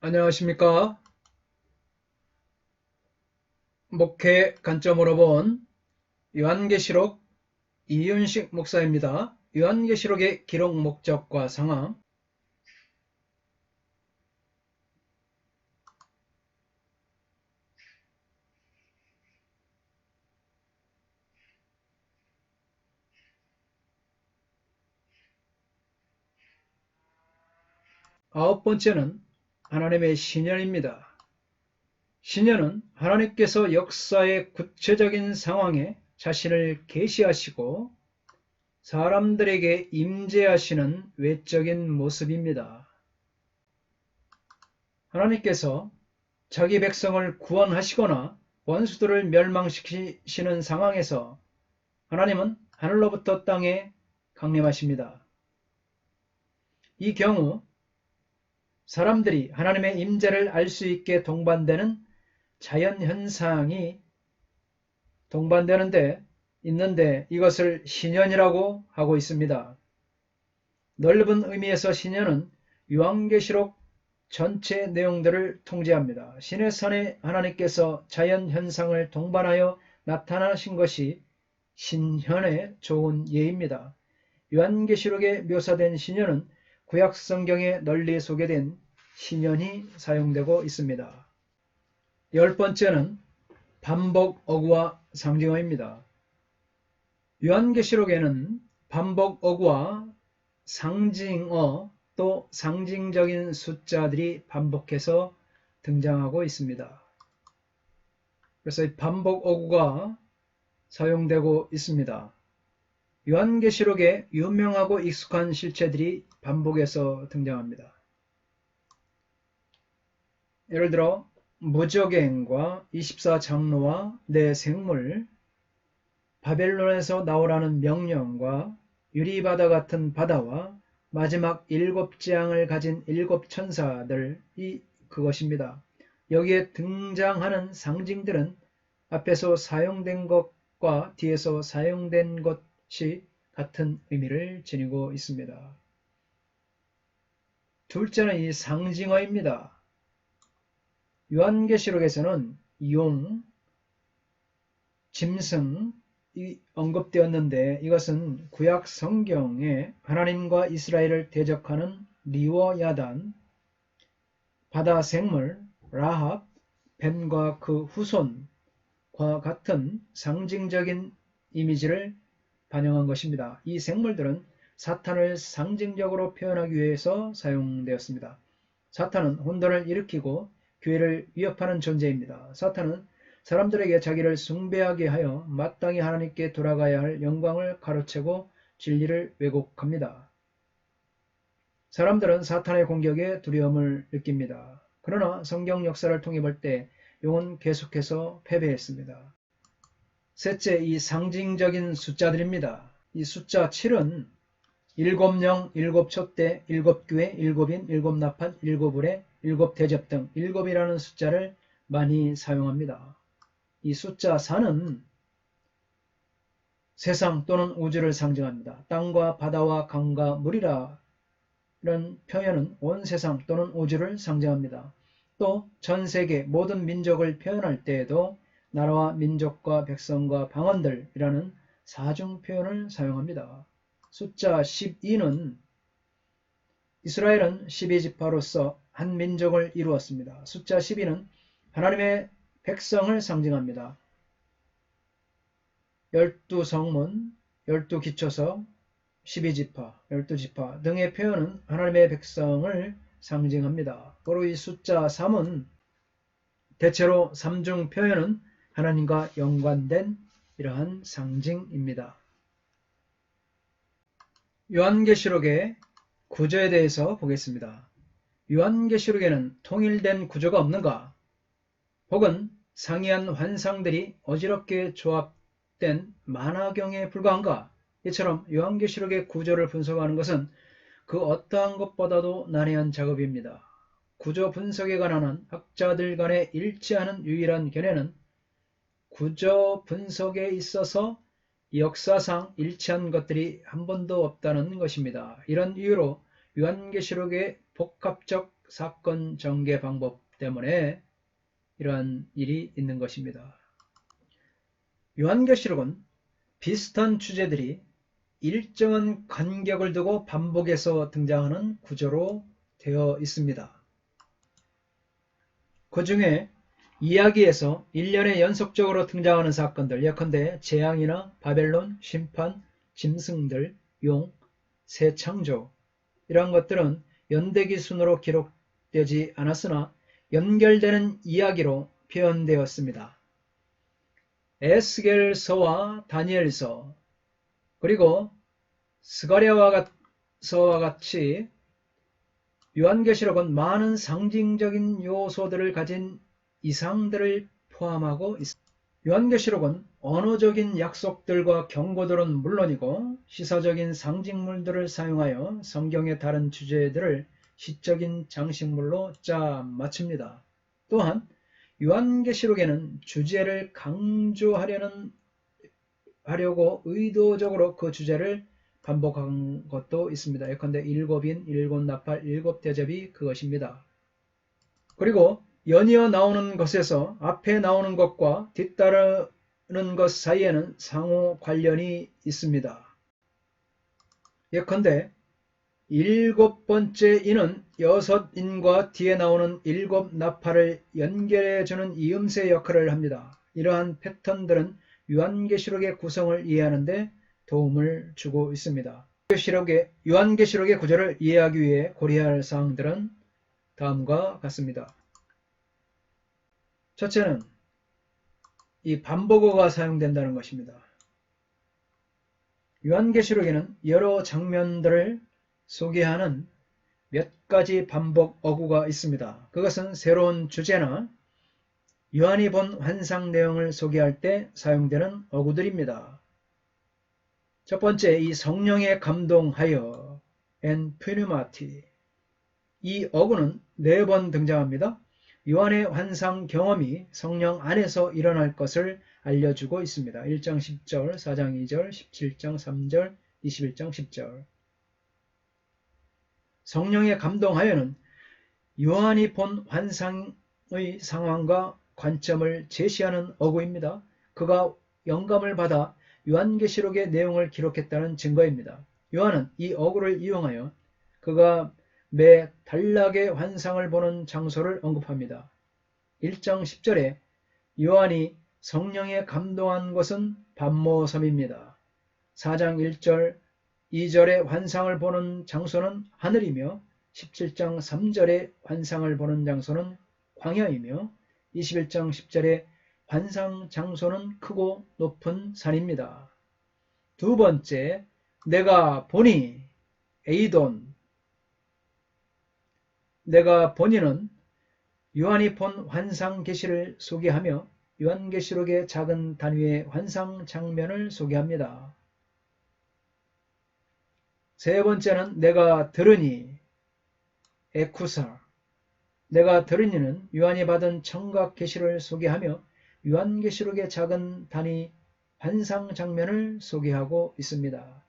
안녕하십니까? 목회 관점으로 본 요한계시록 이윤식 목사입니다. 요한계시록의 기록 목적과 상황 아홉 번째는 하나님의 신현입니다. 신현은 하나님께서 역사의 구체적인 상황에 자신을 계시하시고 사람들에게 임재하시는 외적인 모습입니다. 하나님께서 자기 백성을 구원하시거나 원수들을 멸망시키시는 상황에서 하나님은 하늘로부터 땅에 강림하십니다. 이 경우 사람들이 하나님의 임재를 알 수 있게 동반되는 자연 현상이 동반되는데 있는데 이것을 신현이라고 하고 있습니다. 넓은 의미에서 신현은 유황계시록 전체 내용들을 통제합니다. 신의 산에 하나님께서 자연 현상을 동반하여 나타나신 것이 신현의 좋은 예입니다. 요한계시록에 묘사된 신현은 구약 성경에 널리 소개된 신현이 사용되고 있습니다. 열 번째는 반복 어구와 상징어입니다. 요한계시록에는 반복 어구와 상징어 또 상징적인 숫자들이 반복해서 등장하고 있습니다. 그래서 반복 어구가 사용되고 있습니다. 요한계시록에 유명하고 익숙한 실체들이 반복해서 등장합니다. 예를 들어 무적행과 24장로와 내 생물, 바벨론에서 나오라는 명령과 유리바다 같은 바다와 마지막 일곱 재앙을 가진 일곱 천사들이 그것입니다. 여기에 등장하는 상징들은 앞에서 사용된 것과 뒤에서 사용된 것이 같은 의미를 지니고 있습니다. 둘째는 이 상징어입니다. 요한계시록에서는 용, 짐승 이 언급되었는데 이것은 구약 성경에 하나님과 이스라엘을 대적하는 리워 야단, 바다 생물, 라합, 뱀과 그 후손과 같은 상징적인 이미지를 반영한 것입니다. 이 생물들은 사탄을 상징적으로 표현하기 위해서 사용되었습니다. 사탄은 혼돈을 일으키고 교회를 위협하는 존재입니다. 사탄은 사람들에게 자기를 숭배하게 하여 마땅히 하나님께 돌아가야 할 영광을 가로채고 진리를 왜곡합니다. 사람들은 사탄의 공격에 두려움을 느낍니다. 그러나 성경 역사를 통해 볼 때 용은 계속해서 패배했습니다. 셋째, 이 상징적인 숫자들입니다. 이 숫자 7은 일곱 령, 일곱 촛대, 일곱 교회, 일곱인, 일곱 나팔, 일곱 을에 일곱 대접 등 일곱이라는 숫자를 많이 사용합니다. 이 숫자 4는 세상 또는 우주를 상징합니다. 땅과 바다와 강과 물이라 는 표현은 온 세상 또는 우주를 상징합니다. 또 전 세계 모든 민족을 표현할 때에도 나라와 민족과 백성과 방언들이라는 사중 표현을 사용합니다. 숫자 12는 이스라엘은 12지파로서 한 민족을 이루었습니다. 숫자 12는 하나님의 백성을 상징합니다. 열두 성문, 열두 기초석, 12지파, 열두 지파 등의 표현은 하나님의 백성을 상징합니다. 또로 이 숫자 3은 대체로 삼중 표현은 하나님과 연관된 이러한 상징입니다. 요한계시록의 구조에 대해서 보겠습니다. 요한계시록에는 통일된 구조가 없는가? 혹은 상이한 환상들이 어지럽게 조합된 만화경에 불과한가? 이처럼 요한계시록의 구조를 분석하는 것은 그 어떠한 것보다도 난해한 작업입니다. 구조 분석에 관한 학자들 간에 일치하는 유일한 견해는 구조 분석에 있어서 역사상 일치한 것들이 한 번도 없다는 것입니다. 이런 이유로 요한계시록의 복합적 사건 전개 방법 때문에 이러한 일이 있는 것입니다. 요한계시록은 비슷한 주제들이 일정한 간격을 두고 반복해서 등장하는 구조로 되어 있습니다. 그 중에 이야기에서 1년에 연속적으로 등장하는 사건들 예컨대 재앙이나 바벨론, 심판, 짐승들, 용, 새 창조 이러한 것들은 연대기 순으로 기록되지 않았으나 연결되는 이야기로 표현되었습니다. 에스겔서와 다니엘서 그리고 스가랴와서와 같이 요한계시록은 많은 상징적인 요소들을 가진 이상들을 포함하고 있습니다. 요한계시록은 언어적인 약속들과 경고들은 물론이고 시사적인 상징물들을 사용하여 성경의 다른 주제들을 시적인 장식물로 짜 맞춥니다. 또한 요한계시록에는 주제를 강조하려는 하려고 의도적으로 그 주제를 반복한 것도 있습니다. 예컨대 일곱인, 일곱 나팔, 일곱 대접이 그것입니다. 그리고 연이어 나오는 것에서 앞에 나오는 것과 뒤따르는 것 사이에는 상호 관련이 있습니다. 예컨대 일곱 번째 인은 여섯 인과 뒤에 나오는 일곱 나팔을 연결해주는 이음새 역할을 합니다. 이러한 패턴들은 요한계시록의 구성을 이해하는데 도움을 주고 있습니다. 계시록의 요한계시록의 구조를 이해하기 위해 고려할 사항들은 다음과 같습니다. 첫째는 이 반복어가 사용된다는 것입니다. 요한계시록에는 여러 장면들을 소개하는 몇 가지 반복 어구가 있습니다. 그것은 새로운 주제나 요한이 본 환상 내용을 소개할 때 사용되는 어구들입니다. 첫 번째, 이 성령에 감동하여 엔 푸뉴마티 이 어구는 네 번 등장합니다. 요한의 환상 경험이 성령 안에서 일어날 것을 알려주고 있습니다. 1장 10절, 4장 2절, 17장 3절, 21장 10절. 성령에 감동하여는 요한이 본 환상의 상황과 관점을 제시하는 어구입니다. 그가 영감을 받아 요한계시록의 내용을 기록했다는 증거입니다. 요한은 이 어구를 이용하여 그가 매 단락의 환상을 보는 장소를 언급합니다. 1장 10절에 요한이 성령에 감동한 것은 반모섬입니다. 4장 1절, 2절의 환상을 보는 장소는 하늘이며 17장 3절의 환상을 보는 장소는 광야이며 21장 10절의 환상 장소는 크고 높은 산입니다. 두 번째, 내가 보니 에이돈 내가 보니는 요한이 본 환상 계시를 소개하며 요한계시록의 작은 단위의 환상 장면을 소개합니다. 세 번째는 내가 들으니 에쿠사 내가 들으니는 요한이 받은 청각 계시를 소개하며 요한계시록의 작은 단위 환상 장면을 소개하고 있습니다.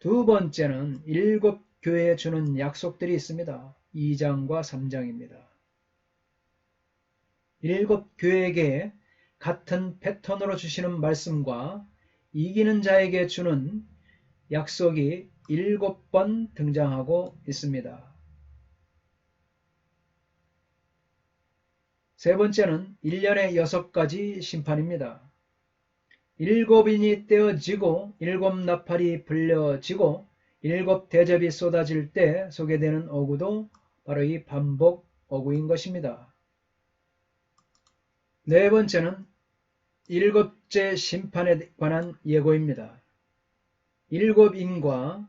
두 번째는 일곱 교회에 주는 약속들이 있습니다. 2장과 3장입니다. 일곱 교회에게 같은 패턴으로 주시는 말씀과 이기는 자에게 주는 약속이 일곱 번 등장하고 있습니다. 세 번째는 1년에 여섯 가지 심판입니다. 일곱인이 떼어지고 일곱 나팔이 불려지고 일곱 대접이 쏟아질 때 소개되는 어구도 바로 이 반복 어구인 것입니다. 네 번째는 일곱째 심판에 관한 예고입니다. 일곱 인과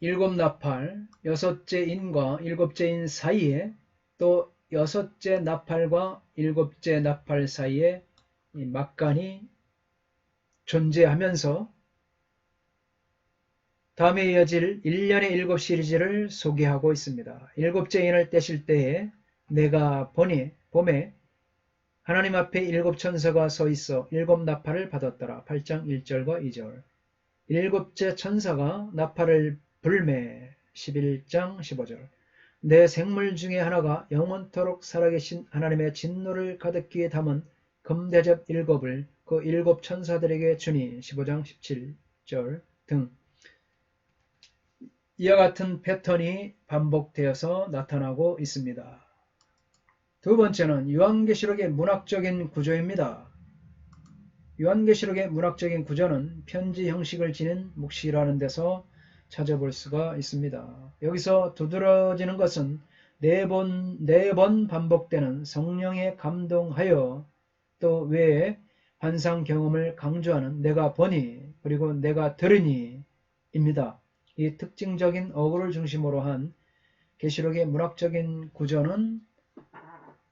일곱 나팔, 여섯째 인과 일곱째 인 사이에 또 여섯째 나팔과 일곱째 나팔 사이에 막간이 존재하면서 다음에 이어질 1년의 일곱 시리즈를 소개하고 있습니다. 일곱째 인을 떼실 때에 내가 보니 봄에 하나님 앞에 일곱 천사가 서 있어 일곱 나팔을 받았더라. 8장 1절과 2절 일곱째 천사가 나팔을 불매 11장 15절 내 생물 중에 하나가 영원토록 살아계신 하나님의 진노를 가득기에 담은 금대접 일곱을 그 일곱 천사들에게 주니 15장 17절 등 이와 같은 패턴이 반복되어서 나타나고 있습니다. 두 번째는 요한계시록의 문학적인 구조입니다. 요한계시록의 문학적인 구조는 편지 형식을 지닌 묵시라는 데서 찾아볼 수가 있습니다. 여기서 두드러지는 것은 네 번, 네 번 반복되는 성령에 감동하여 또 외에 환상 경험을 강조하는 내가 보니 그리고 내가 들으니 입니다. 이 특징적인 어구를 중심으로 한 계시록의 문학적인 구조는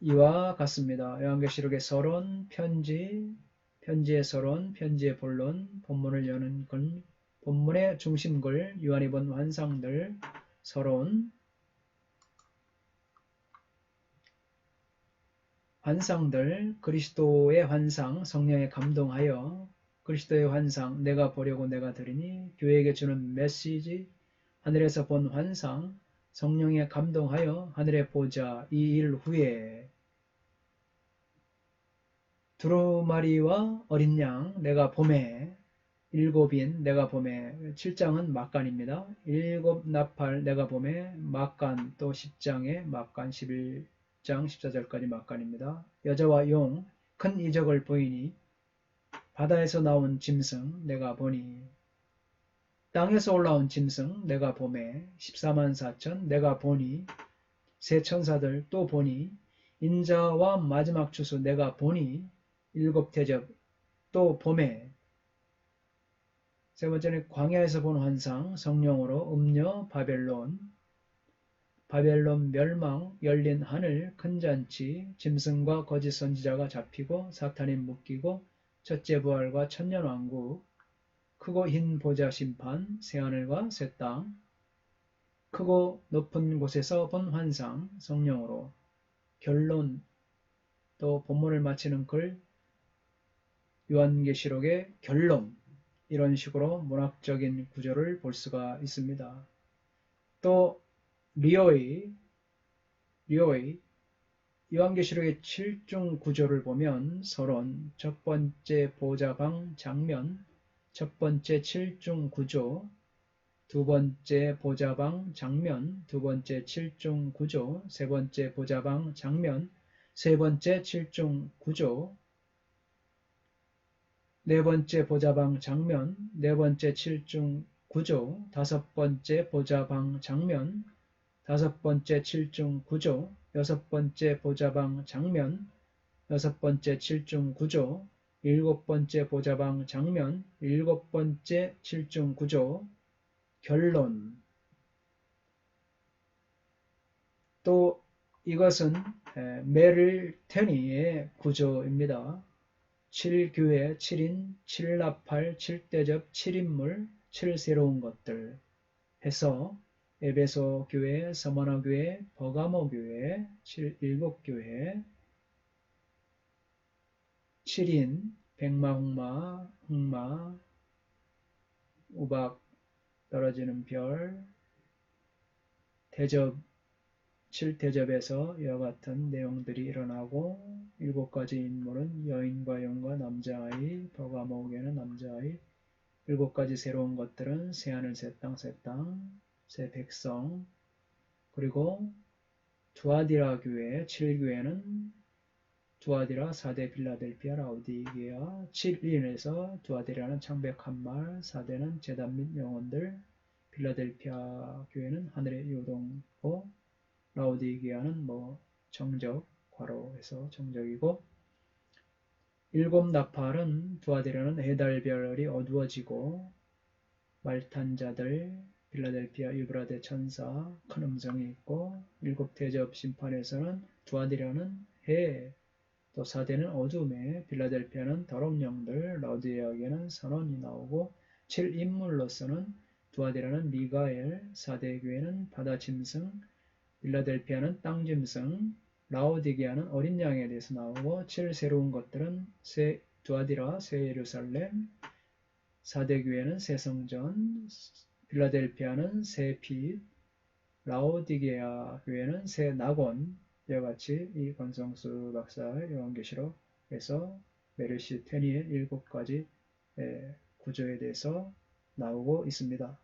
이와 같습니다. 요한계시록의 서론, 편지, 편지의 서론, 편지의 본론, 본문을 여는 건, 본문의 중심글, 요한이 본 환상들, 서론, 환상들, 그리스도의 환상, 성령에 감동하여 그리스도의 환상, 내가 보려고 내가 들으니 교회에게 주는 메시지, 하늘에서 본 환상, 성령에 감동하여 하늘에 보자 이 일 후에 두루마리와 어린 양 내가 봄에 일곱인 내가 봄에 7장은 막간입니다. 일곱 나팔 내가 봄에 막간 또 10장에 막간 11장 14절까지 막간입니다. 여자와 용 큰 이적을 보이니 바다에서 나온 짐승 내가 보니 땅에서 올라온 짐승 내가 봄에 14만 4천 내가 보니 세 천사들 또 보니 인자와 마지막 추수 내가 보니 일곱 대접 또 봄에. 세 번째는 광야에서 본 환상 성령으로 음녀 바벨론. 바벨론 멸망 열린 하늘 큰 잔치 짐승과 거짓 선지자가 잡히고 사탄이 묶이고 첫째 부활과 천년 왕국, 크고 흰 보좌 심판, 새하늘과 새 땅, 크고 높은 곳에서 본 환상, 성령으로, 결론, 또 본문을 마치는 글, 요한계시록의 결론, 이런 식으로 문학적인 구조를 볼 수가 있습니다. 또 리오의 리오의 요한계시록의 7중 구조를 보면 서론, 첫 번째 보좌방 장면, 첫 번째 7중 구조, 두 번째 보좌방 장면, 두 번째 7중 구조, 세 번째 보좌방 장면, 세 번째 7중 구조, 네 번째 보좌방 장면, 네 번째 7중 구조, 다섯 번째 보좌방 장면, 다섯 번째 7중 구조, 여섯 번째 보좌방 장면, 여섯 번째 칠중 구조, 일곱 번째 보좌방 장면, 일곱 번째 칠중 구조, 결론. 또 이것은 메를 테니의 구조입니다. 7교회, 7인, 7나팔, 7대접, 7인물, 7새로운 것들 해서 에베소 교회, 서머나 교회, 버가모 교회, 7, 7교회, 7인, 백마, 홍마, 우박, 떨어지는 별, 대접, 7대접에서 이와 같은 내용들이 일어나고 일곱 가지 인물은 여인과 영과 남자아이, 버가모 교회는 남자아이, 일곱 가지 새로운 것들은 새하늘, 새 땅, 새 땅, 새 백성 그리고 두아디라 교회 7교회는 두아디라 4대 빌라델피아 라우디게아 7인에서 두아디라는 창백한 말 4대는 재단 및 영혼들 빌라델피아 교회는 하늘의 요동고 라우디게아는 뭐 정적 과로해서 정적이고 일곱 나팔은 두아디라는 해달별이 어두워지고 말탄자들 빌라델피아 유브라데 천사 큰 음성이 있고 일곱 대접 심판에서는 두아디라는 해, 또 사대는 어둠에 빌라델피아는 더러운 영들, 라우디아에게는 선언이 나오고 칠 인물로서는 두아디라는 미가엘, 사대교회는 바다 짐승, 빌라델피아는 땅 짐승, 라우디게아는 어린 양에 대해서 나오고 칠 새로운 것들은 새 두아디라, 새 예루살렘, 사대교회는 새 성전, 필라델피아는 새 빛, 라오디게아 교회는 새 낙원 이와 같이 이 권성수 박사의 요한계시록에서 메르시 테니의 일곱 가지 구조에 대해서 나오고 있습니다.